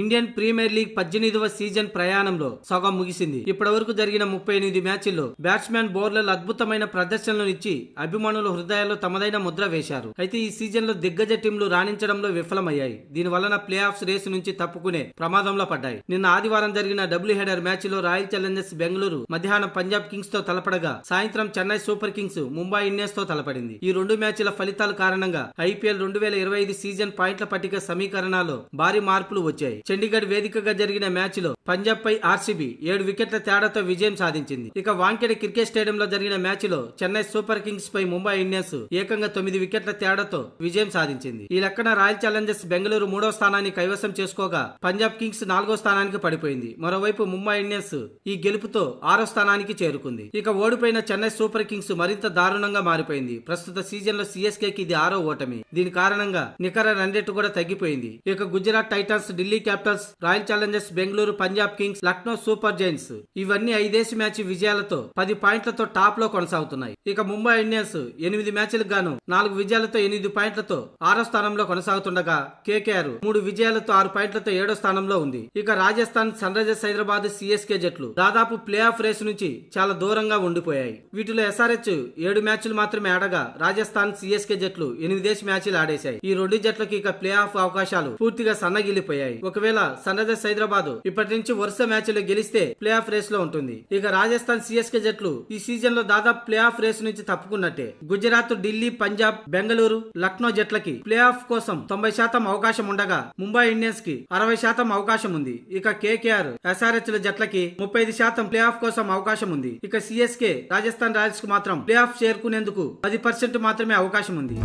Indian premier league పద్దెనిమిదవ season ప్రయాణంలో సగం ముగిసింది. ఇప్పటి వరకు జరిగిన ముప్పై ఎనిమిది మ్యాచ్ల్లో బ్యాట్స్మెన్ బౌలర్లు అద్భుతమైన ప్రదర్శనలు ఇచ్చి అభిమానుల హృదయాల్లో తమదైన ముద్ర వేశారు. అయితే ఈ సీజన్లో దిగ్గజ టీంలు రాణించడంలో విఫలమయ్యాయి. దీని వలన ప్లే ఆఫ్స్ రేసు నుంచి తప్పుకునే ప్రమాదంలో పడ్డాయి. నిన్న ఆదివారం జరిగిన డబ్ల్యూ హెడర్ మ్యాచ్లో రాయల్ ఛాలెంజర్స్ బెంగళూరు మధ్యాహ్నం పంజాబ్ కింగ్స్తో తలపడగా సాయంత్రం చెన్నై సూపర్ కింగ్స్ ముంబై ఇండియన్స్తో తలపడింది. ఈ రెండు మ్యాచ్ల ఫలితాల కారణంగా ఐపీఎల్ రెండు వేల ఇరవై ఐదు సీజన్ పాయింట్ల పట్టిక సమీకరణాల్లో భారీ మార్పులు వచ్చాయి. చండీగఢ్ వేదికగా జరిగిన మ్యాచ్లో పంజాబ్ పై ఆర్సీబీ ఏడు వికెట్ల తేడాతో విజయం సాధించింది. ఇక వాంకెడ క్రికెట్ స్టేడియంలో జరిగిన మ్యాచ్లో చెన్నై సూపర్ కింగ్స్ పై ముంబై ఇండియన్స్ ఏకంగా తొమ్మిది వికెట్ల తేడాతో విజయం సాధించింది. ఈ లెక్కన రాయల్ ఛాలెంజర్స్ బెంగళూరు మూడో స్థానాన్ని కైవసం చేసుకోగా పంజాబ్ కింగ్స్ నాలుగో స్థానానికి పడిపోయింది. మరోవైపు ముంబై ఇండియన్స్ ఈ గెలుపుతో ఆరో స్థానానికి చేరుకుంది. ఇక ఓడిపోయిన చెన్నై సూపర్ కింగ్స్ మరింత దారుణంగా మారిపోయింది. ప్రస్తుత సీజన్లో సిఎస్కే కి ఇది ఆరో ఓటమి. దీని కారణంగా నికర రన్ రేటు కూడా తగ్గిపోయింది. ఇక Gujarat titans Delhi capitals royal challengers Bengaluru Punjab kings Lucknow super giants ఇవన్నీ ఐదేసి మ్యాచ్ విజయాలతో పది పాయింట్లతో టాప్లో కొనసాగుతున్నాయి. ఇక ముంబై ఇండియన్స్ ఎనిమిది మ్యాచ్లకు గాను నాలుగు విజయాలతో ఎనిమిది పాయింట్లతో ఆరో స్థానంలో కొనసాగుతుండగా కేకేఆర్ మూడు విజయాలతో ఆరు పాయింట్లతో ఏడో స్థానంలో ఉంది. ఇక Rajasthan sunrisers Hyderabad CSK జట్లు దాదాపు ప్లే ఆఫ్ రేస్ నుంచి చాలా దూరంగా ఉండిపోయాయి. వీటిలో ఎస్ఆర్హెచ్ ఏడు మ్యాచ్లు మాత్రమే ఆడగా రాజస్థాన్ సిఎస్కే జట్లు ఎనిమిదేసి మ్యాచ్లు ఆడేశాయి. ఈ రెండు జట్లకి ఇక ప్లే ఆఫ్ అవకాశాలు పూర్తిగా సన్నగిల్లిపోయాయి. ఒకవేళ సన్ రైజర్స్ హైదరాబాద్ ఇప్పటి నుంచి వరుస మ్యాచ్లు గెలిస్తే ప్లే ఆఫ్ రేస్లో ఉంటుంది. ఇక రాజస్థాన్ సిఎస్కే జట్లు ఈ సీజన్లో దాదాపు ప్లే ఆఫ్ రేస్ నుంచి తప్పుకున్నట్టే. గుజరాత్ ఢిల్లీ పంజాబ్ బెంగళూరు లక్నో జట్లకి ప్లే ఆఫ్ కోసం తొంభై శాతం అవకాశం ఉండగా ముంబై ఇండియన్స్కి అరవై శాతం అవకాశం ఉంది. ఇక కేకేఆర్ ఎస్ఆర్హెచ్ ల జట్లకి ముప్పై ఐదు శాతం ప్లే ఆఫ్ కోసం అవకాశం ఉంది. ఇక సిఎస్కే రాజస్థాన్ రాయల్స్కు మాత్రం ప్లే ఆఫ్ చేరుకునేందుకు పది పర్సెంట్ మాత్రమే అవకాశం ఉంది.